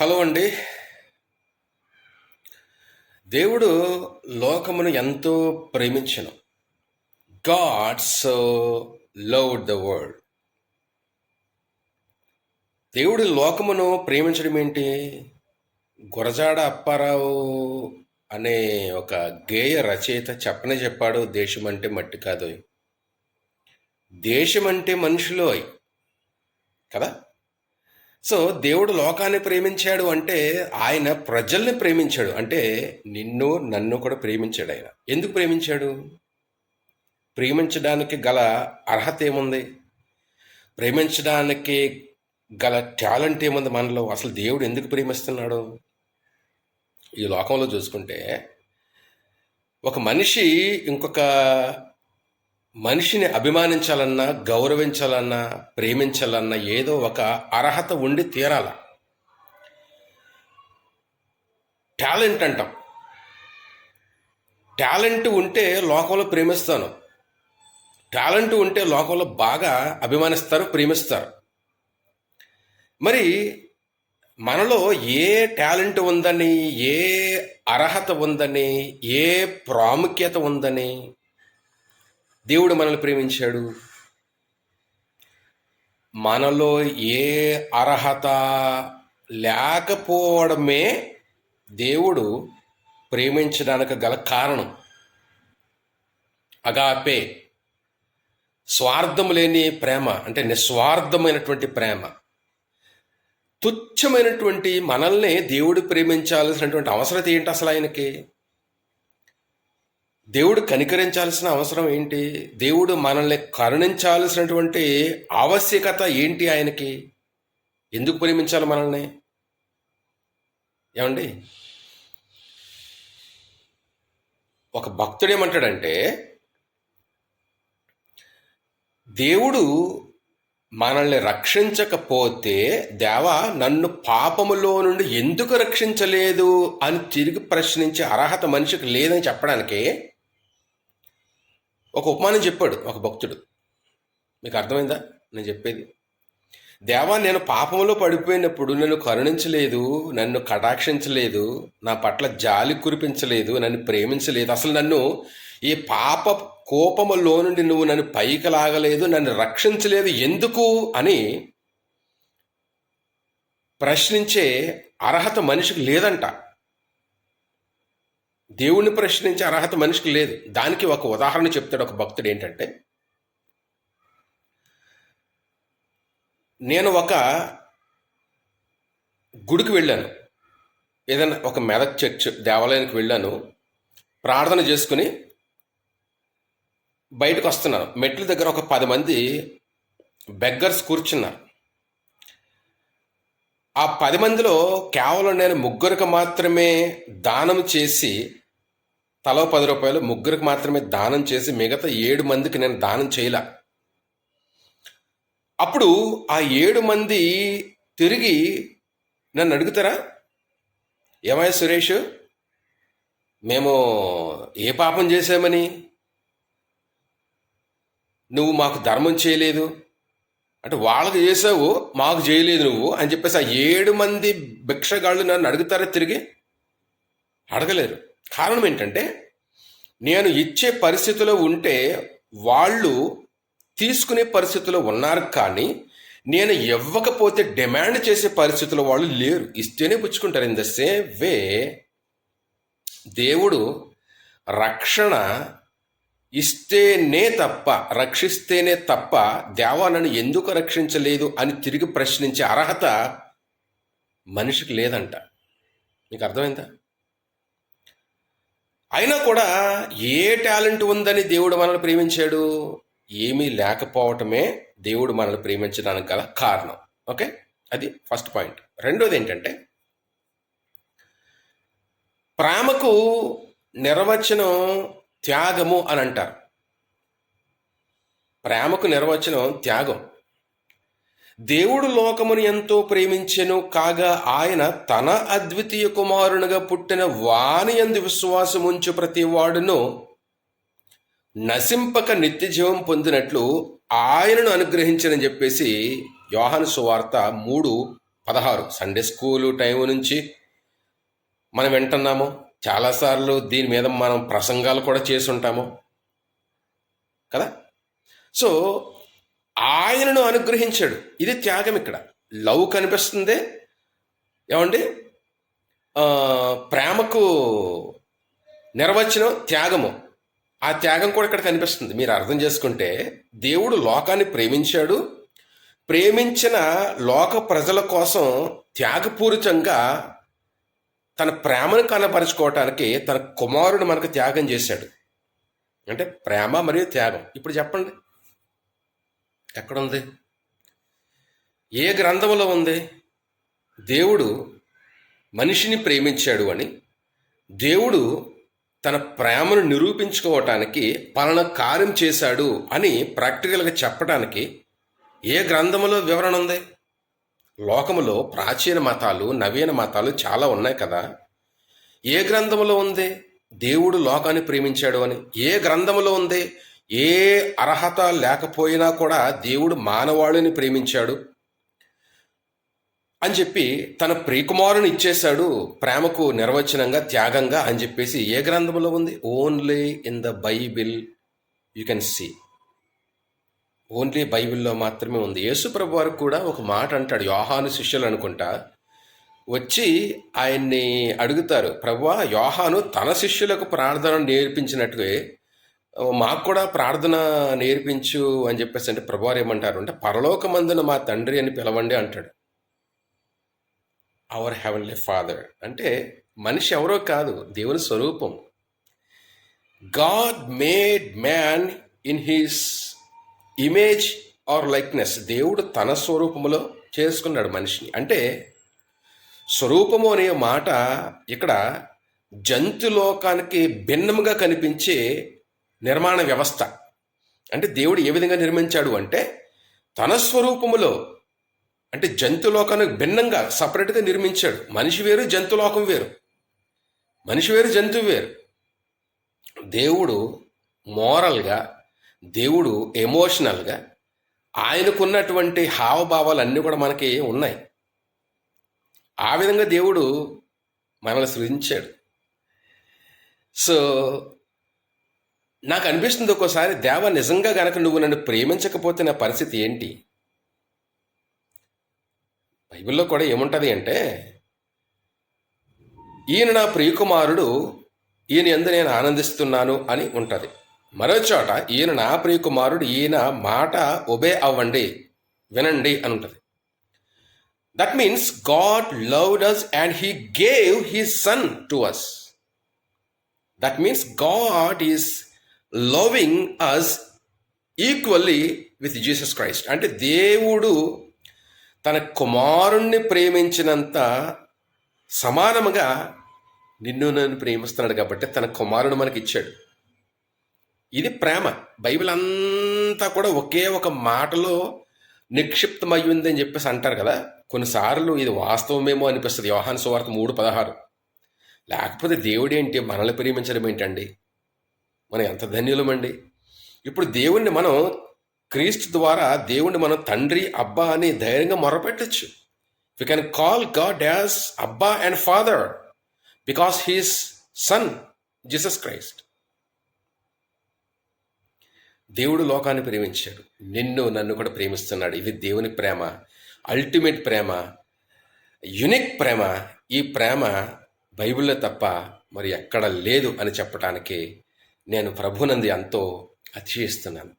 Hello అండి. దేవుడు లోకమును ఎంతో ప్రేమించను. God so love the world దేవుడు లోకమును ప్రేమించడం ఏంటి? గురజాడ అప్పారావు అనే ఒక గేయ రచయిత చెప్పనే చెప్పాడు దేశం అంటే మట్టి కాదు దేశం అంటే మనుషులు కదా? సో దేవుడు లోకాన్ని ప్రేమించాడు అంటే ఆయన ప్రజల్ని ప్రేమించాడు. అంటే నిన్ను నన్ను కూడా ప్రేమించాడు ఆయన. ఎందుకు ప్రేమించాడు? ప్రేమించడానికి గల అర్హత ఏముంది? ప్రేమించడానికి గల టాలెంట్ ఏముంది మనలో? అసలు దేవుడు ఎందుకు ప్రేమిస్తున్నాడు? ఈ లోకంలో చూసుకుంటే ఒక మనిషి ఇంకొక మనిషిని అభిమానించాలన్నా గౌరవించాలన్నా ప్రేమించాలన్నా ఏదో ఒక అర్హత ఉండి తీరాల. టాలెంట్ అంటాం. టాలెంట్ ఉంటే లోకంలో ప్రేమిస్తాను. టాలెంట్ ఉంటే లోకంలో బాగా అభిమానిస్తారు ప్రేమిస్తారు. మరి మనలో ఏ టాలెంట్ ఉందని ఏ అర్హత ఉందని ఏ ప్రాముఖ్యత ఉందని దేవుడు మనల్ని ప్రేమించాడు. మనలో ఏ అర్హత లేకపోవడమే దేవుడు ప్రేమించడానికి గల కారణం. అగాపే స్వార్థం లేని ప్రేమ అంటే నిస్వార్థమైనటువంటి ప్రేమ తుచ్చమైనటువంటి మనల్ని దేవుడు ప్రేమించాల్సినటువంటి అవసరం ఏంటి అసలు ఆయనకి? దేవుడు కనికరించాల్సిన అవసరం ఏంటి? దేవుడు మనల్ని కరుణించాల్సినటువంటి ఆవశ్యకత ఏంటి ఆయనకి? ఎందుకు ప్రేమించాలి మనల్ని? ఏమండి? ఒక భక్తుడు ఏమంటాడంటే దేవుడు మనల్ని రక్షించకపోతే దేవా నన్ను పాపములో నుండి ఎందుకు రక్షించలేదు అని తిరిగి ప్రశ్నించే అర్హత మనిషికి లేదని చెప్పడానికి ఒక ఉపమానం చెప్పాడు ఒక భక్తుడు. మీకు అర్థమైందా? నేను చెప్పేది. దేవా నేను పాపంలో పడిపోయినప్పుడు నన్ను కరుణించలేదు నన్ను కటాక్షించలేదు నా పట్ల జాలి కురిపించలేదు నన్ను ప్రేమించలేదు. అసలు నన్ను ఈ పాప కోపములో నుండి నువ్వు నన్ను పైకి లాగలేదు నన్ను రక్షించలేదు ఎందుకు అని ప్రశ్నించే అర్హత మనిషికి లేదంట. దేవుణ్ణి ప్రశ్నించే అర్హత మనిషికి లేదు. దానికి ఒక ఉదాహరణ చెప్తాడు ఒక భక్తుడు ఏంటంటే నేను ఒక గుడికి వెళ్ళాను. ఏదైనా ఒక మెదక్ చర్చ్ దేవాలయానికి వెళ్ళాను. ప్రార్థన చేసుకుని బయటకు వస్తున్నాను. మెట్ల దగ్గర ఒక పది మంది బెగ్గర్స్ కూర్చున్నారు. ఆ పది మందిలో కేవలం నేను ముగ్గురికి మాత్రమే దానం చేసి తలో పది రూపాయలు ముగ్గురికి మాత్రమే దానం చేసి మిగతా ఏడు మందికి నేను దానం చేయలే. అప్పుడు ఆ ఏడు మంది తిరిగి నన్ను అడుగుతారా? ఏమయ్య సురేష్ మేము ఏ పాపం చేశామని? నువ్వు మాకు ధర్మం చేయలేదు. అంటే వాళ్ళకి చేసావు మాకు చేయలేదు నువ్వు అని చెప్పేసి ఆ ఏడు మంది భిక్షగాళ్ళు నన్ను అడుగుతారా తిరిగి? అడగలేరు. కారణం ఏంటంటే నేను ఇచ్చే పరిస్థితిలో ఉంటే వాళ్ళు తీసుకునే పరిస్థితిలో ఉన్నారు కానీ నేను ఇవ్వకపోతే డిమాండ్ చేసే పరిస్థితులు వాళ్ళు లేరు. ఇస్తేనే పుచ్చుకుంటారు. ఇన్ ద సేమ్ వే దేవుడు రక్షణ ఇస్తేనే తప్ప రక్షిస్తేనే తప్ప దేవాలను ఎందుకు రక్షించలేదు అని తిరిగి ప్రశ్నించే అర్హత మనిషికి లేదంట. నీకు అర్థమైందా? అయినా కూడా ఏ టాలెంట్ ఉందని దేవుడు మనల్ని ప్రేమించాడు? ఏమీ లేకపోవటమే దేవుడు మనల్ని ప్రేమించడానికి గల కారణం. ఓకే? అది ఫస్ట్ పాయింట్. రెండోది ఏంటంటే ప్రేమకు నిర్వచనం త్యాగము అని అంటారు. ప్రేమకు నిర్వచనం త్యాగం. దేవుడు లోకమును ఎంతో ప్రేమించెను కాగా ఆయన తన అద్వితీయ కుమారునిగా పుట్టిన వాని ఎందు విశ్వాసముంచు ప్రతి వాడును నశింపక నిత్య జీవం పొందినట్లు ఆయనను అనుగ్రహించనని చెప్పేసి యోహాను సువార్త మూడు పదహారు. సండే స్కూలు టైం నుంచి మనం వింటున్నాము. చాలాసార్లు దీని మీద మనం ప్రసంగాలు కూడా చేసి ఉంటాము కదా? సో ఆయనను అనుగ్రహించాడు. ఇది త్యాగం ఇక్కడ. లవ్ కనిపిస్తుంది? ఏమండి? ప్రేమకు నిర్వచనం త్యాగము. ఆ త్యాగం కూడా ఇక్కడ కనిపిస్తుంది. మీరు అర్థం చేసుకుంటే దేవుడు లోకాన్ని ప్రేమించాడు. ప్రేమించిన లోక ప్రజల కోసం త్యాగపూరితంగా తన ప్రేమను కనపరుచుకోవటానికి తన కుమారుడు మనకు త్యాగం చేశాడు. అంటే ప్రేమ మరియు త్యాగం. ఇప్పుడు చెప్పండి. ఎక్కడుంది? ఏ గ్రంథంలో ఉంది? దేవుడు మనిషిని ప్రేమించాడు అని దేవుడు తన ప్రేమను నిరూపించుకోవటానికి పలానా కార్యం చేశాడు అని ప్రాక్టికల్గా చెప్పడానికి ఏ గ్రంథంలో వివరణ ఉంది? లోకములో ప్రాచీన మతాలు నవీన మతాలు చాలా ఉన్నాయి కదా. ఏ గ్రంథములో ఉంది? దేవుడు లోకాన్ని ప్రేమించాడు అని. ఏ గ్రంథములో ఉంది? ఏ అర్హత లేకపోయినా కూడా దేవుడు మానవాళిని ప్రేమించాడు అని చెప్పి తన ప్రియకుమారుని ఇచ్చేశాడు ప్రేమకు నిర్వచనంగా త్యాగంగా అని చెప్పేసి ఏ గ్రంథంలో ఉంది? Only in the Bible you can see only బైబిల్లో మాత్రమే ఉంది. యేసుప్రభు వారు కూడా ఒక మాట అంటాడు. యోహాను శిష్యులు అనుకుంటా వచ్చి ఆయన్ని అడుగుతారు ప్రభువా యోహాను తన శిష్యులకు ప్రార్థన నేర్పించినట్టుగా మాకు కూడా ప్రార్థన నేర్పించు అని చెప్పేసి అంటే ప్రభువారు ఏమంటారు అంటే పరలోకమందున మా తండ్రి అని పిలవండి అంటాడు. అవర్ హెవెన్లీ ఫాదర్ అంటే మనిషి ఎవరో కాదు దేవుని స్వరూపం. God made man in his image or likeness దేవుడు తన స్వరూపములో చేసుకున్నాడు మనిషిని. అంటే స్వరూపము అనే మాట ఇక్కడ జంతులోకానికి భిన్నముగా కనిపించే నిర్మాణ వ్యవస్థ. అంటే దేవుడు ఏ విధంగా నిర్మించాడు అంటే తన స్వరూపములో అంటే జంతులోకానికి భిన్నంగా సపరేట్గా నిర్మించాడు. మనిషి వేరు జంతులోకం వేరు. మనిషి వేరు జంతువు వేరు. దేవుడు మోరల్గా దేవుడు ఎమోషనల్గా ఆయనకున్నటువంటి హావభావాలు అన్నీ కూడా మనకి ఉన్నాయి. ఆ విధంగా దేవుడు మనల్ని సృజించాడు. సో నాకు అనిపిస్తుంది ఒక్కోసారి దేవ నిజంగా గనక నువ్వు నన్ను ప్రేమించకపోతే నా పరిస్థితి ఏంటి? బైబిల్లో కూడా ఏముంటుంది అంటే ఈయన నా ప్రియకుమారుడు ఈయన ఎందు నేను ఆనందిస్తున్నాను అని ఉంటుంది. మరోచోట ఈయన నా ప్రియకుమారుడు ఈయన మాట ఒబే అవ్వండి వినండి అని ఉంటుంది that means God loved us and he gave he son to us that means God is loving us equally with Jesus Christ అంటే దేవుడు తన కుమారుణ్ణి ప్రేమించినంత సమానముగా నిన్ను నన్ను ప్రేమిస్తున్నాడు కాబట్టి తన కుమారుడు మనకి ఇచ్చాడు ఇది ప్రేమ. బైబిల్ అంతా కూడా ఒకే ఒక మాటలో నిక్షిప్తమయ్యిందని చెప్పేసి అంటారు కదా. కొన్నిసార్లు ఇది వాస్తవమేమో అనిపిస్తుంది. యోహాను సువార్త మూడు పదహారు. లేకపోతే దేవుడేంటి? మనల్ని ప్రేమించడం ఏంటండి? మనం ఎంత ధన్యులమండి? ఇప్పుడు దేవుణ్ణి మనం క్రీస్తు ద్వారా దేవుణ్ణి మనం తండ్రి అబ్బా అని ధైర్యంగా మొరపెట్టచ్చు. We can call God as Abba and father because his son Jesus Christ దేవుడు లోకాన్ని ప్రేమించాడు. నిన్ను నన్ను కూడా ప్రేమిస్తున్నాడు. ఇది దేవుని ప్రేమ. అల్టిమేట్ ప్రేమ. యునిక్ ప్రేమ. ఈ ప్రేమ బైబిల్లో తప్ప మరి ఎక్కడ లేదు అని చెప్పడానికి నేను ప్రభునంది ఎంతో అతిశయిస్తున్నాను.